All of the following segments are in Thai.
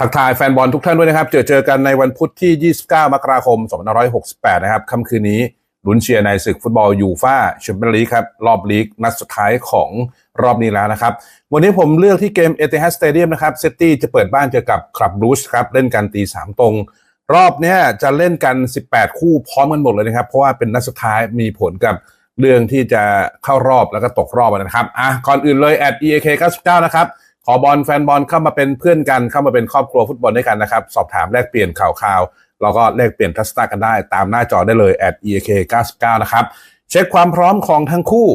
ทักทายแฟนบอลทุกท่านด้วยนะครับ เจอเจอกันในวันพุธที่ 29 มกราคม 2568 นะครับค่ำคืนนี้ลุ้นเชียร์ในศึกฟุตบอลยูฟ่าแชมเปี้ยนลีกครับ รอบลีกนัดสุดท้ายของรอบนี้แล้วนะครับ วันนี้ผมเลือกที่เกมเอเ h ฮัสสเตเดียมนะครับเซตตี้จะเปิดบ้านเจอกับคลับรูชครับ เล่นกันตีสามตรง รอบนี้จะเล่นกัน 18 คู่พร้อมกันหมดเลยนะครับ เพราะว่าเป็นนัดสุดท้ายมีผลกับเรื่องที่จะเข้ารอบแล้วก็ตกรอบนะครับอะก่อนอื่นเลยแอด EAK 99 นะครับ ขอบอลแฟนบอลเข้ามาเป็นเพื่อนกันเข้ามาเป็นครอบครัวฟุตบอลด้วยกันนะครับ สอบถามแลกเปลี่ยนข่าวข่าวแล้วก็แลกเปลี่ยนทัศนะกันได้ ตามหน้าจอได้เลย at eak 99นะครับ เช็คความพร้อมของทั้งคู่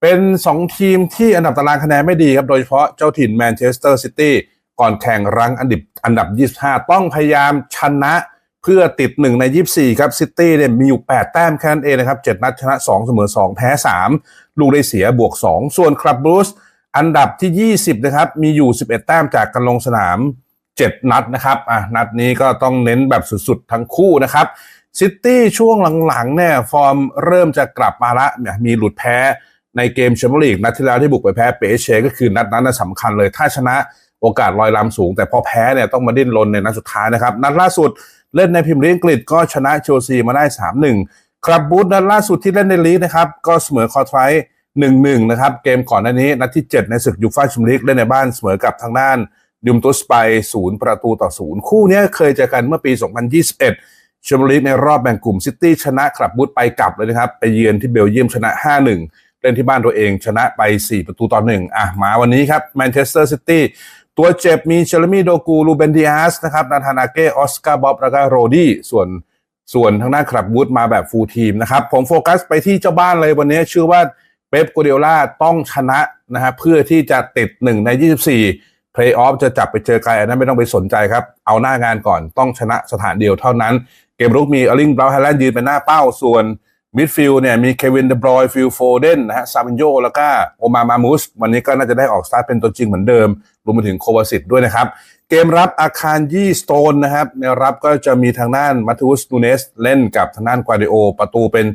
เป็น 2 ทีมที่อันดับตารางคะแนนไม่ดีครับ โดยเฉพาะเจ้าถิ่นแมนเชสเตอร์ซิตี้ก่อนแข่งรังอันดับอันดับ 25 ต้องพยายามชนะเพื่อติด 1 ใน 24 ครับซิตี้เนี่ยมีอยู่ 8 แต้มแค่นั้นเองนะครับ 7 นัดชนะ 2 เสมอ 2 แพ้ 3 ลูกได้เสียบวก 2 ส่วนคลับบรูซ อันดับที่ 20 นะครับ มีอยู่ 11 แต้มจากการลงสนาม 7 นัดนะครับอะนัดนี้ก็ต้องเน้นแบบสุดๆ ทั้งคู่นะครับซิตี้ช่วงหลังๆเนี่ยฟอร์มเริ่มจะกลับมาละเนี่ยมีหลุดแพ้ในเกมแชมเปี้ยนลีกนัดที่แล้วที่บุกไปแพ้เปเชก็คือนัดนั้นสำคัญเลยถ้าชนะโอกาสลอยลำสูง แต่พอแพ้เนี่ยต้องมาดิ้นรนในนัดสุดท้ายนะครับ นัดล่าสุดเล่นในพิมพ์ลีกอังกฤษก็ชนะเชลซีมาได้ 3-1 ครับบูธนัดล่าสุดที่เล่นในลีกนะครับ ก็เสมอคอร์ไทร หนึ่งหนึ่งนะครับ เกมก่อนหน้านี้นัดที่ 7 ในศึกยูฟ่าแชมเปี้ยนลีกเล่นในบ้านเสมอกับทางด้านดิมตุสไปศูนย์ประตูต่อศูนย์คู่นี้เคยเจอกันเมื่อปี 2021แชมเปี้ยนลีกในรอบแบ่งกลุ่มซิตี้ชนะคลับบูธไปกลับเลยนะครับ ไปเยือนที่เบลเยียมชนะ 5-1 เล่นที่บ้านตัวเองชนะไป 4 ประตูต่อ1อะมาวันนี้ครับแมนเชสเตอร์ซิตี้ตัวเจ็บมีเชลมีโดกูลูเบนดิอาสนะครับนาธานาเกออสการ์บ๊อบแล้วก็โรดี้ส่วนส่วนทางด้านคลับบูธมาแบบฟูลทีมนะครับผมโฟกัสไปที่เจ้าบ้านเลยวันนี้ชื่อว่า ป๊ปกูเดียล่าต้องชนะนะฮะเพื่อที่จะติด 1 ใน 24เพลย์ออฟจะจับไปเจอใครอันนั้นไม่ต้องไปสนใจครับ เอาหน้างานก่อนต้องชนะสถานเดียวเท่านั้น เกมรุกมีอลิงบราวฮแลนด์ยืนเป็นหน้าเป้าส่วนมิดฟิลด์เนี่ยมีเควินเดบรอยฟิลโฟเดนนะฮะซาบินโยแล้วก็โอมามามุสวันนี้ก็น่าจะได้ออกสตาร์ทเป็นตัวจริงเหมือนเดิม รวมไปถึงโควาสิตด้วยนะครับ เกมรับอาคารยี่สโตนนะครับในรับก็จะมีทางด้านมาทูสนูเนสเล่นกับทางด้านกวาดิโอ ประตูเป็น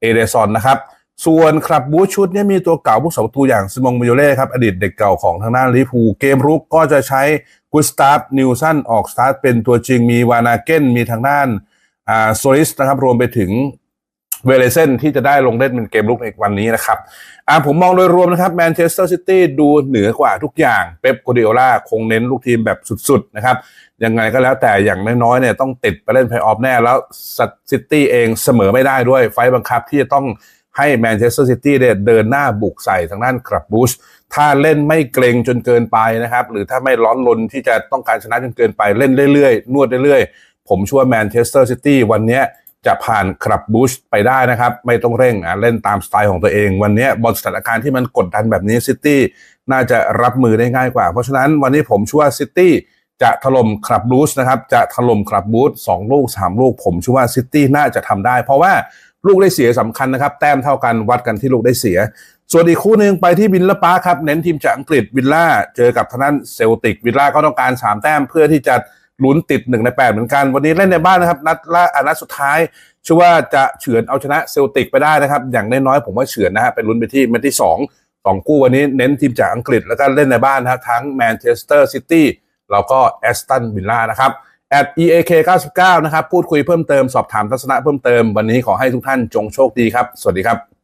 เอเดซอนนะครับ ส่วนครับบูชุดนี้มีตัวเก่าผู้สาประตูอย่างซิมงมิโยเล่ครับอดีตเด็กเก่าของทางด้านลิพูเกมรุกก็จะใช้กุสตาฟนิวสันออกสตาร์ทเป็นตัวจริงมีวานาเกนมีทางด้านอ่าโซลิสนะครับรวมไปถึงเวเลเซนที่จะได้ลงเล่นเป็นเกมลุกในวันนี้นะครับอ่าผมมองโดยรวมนะครับแมนเชสเตอร์ซิตี้ดูเหนือกว่าทุกอย่างเป๊ปโกเดโอล่าคงเน้นลูกทีมแบบสุดๆนะครับยังไงก็แล้วแต่อย่างน้อยๆเนี่ยต้องติดไปเล่นเพลย์ออฟแน่แล้วซิตี้เองเสมอไม่ได้ด้วยไฟบังคับที่จะต้อง ให้แมนเชสเตอร์ซิตี้เดินหน้าบุกใส่ทางด้านคลับบูชถ้าเล่นไม่เกรงจนเกินไปนะครับ หรือถ้าไม่ร้อนรนที่จะต้องการชนะจนเกินไปเล่นเรื่อยๆ นวดเรื่อยๆ ผมเชื่อแมนเชสเตอร์ซิตี้วันนี้จะผ่านคลับบูชไปได้นะครับ ไม่ต้องเร่งอะเล่นตามสไตล์ของตัวเอง วันนี้บอลสถานการณ์ที่มันกดดันแบบนี้ซิตี้น่าจะรับมือได้ง่ายกว่า เพราะฉะนั้นวันนี้ผมเชื่อว่าซิตี้จะถล่มคลับบูชนะครับ จะถล่มคลับบูชสองลูกสามลูก ผมเชื่อว่าซิตี้น่าจะทำได้ เพราะว่า ลูกได้เสียสำคัญนะครับ แต้มเท่ากันวัดกันที่ลูกได้เสีย ส่วนอีกคู่หนึ่งไปที่วินล่าปาครับ เน้นทีมจากอังกฤษวินล่าเจอกับทางด้านเซลติกวินล่าก็ต้องการ 3 แต้มเพื่อที่จะลุ้นติด 1 ใน 8 เหมือนกัน วันนี้เล่นในบ้านนะครับ นัดล่านัดสุดท้ายเชื่อว่าจะเฉือนเอาชนะเซลติกไปได้นะครับ อย่างน้อยๆผมว่าเฉือนนะฮะไปลุ้นไปที่เมตที่2 2คู่วันนี้เน้นทีมจากอังกฤษแล้วก็เล่นในบ้านนะครับทั้งแมนเชสเตอร์ซิตี้แล้วก็แอสตันวิลล่านะครับ at eak 99นะครับ พูดคุยเพิ่มเติม สอบถามทัศนะเพิ่มเติม วันนี้ขอให้ทุกท่านจงโชคดีครับ สวัสดีครับ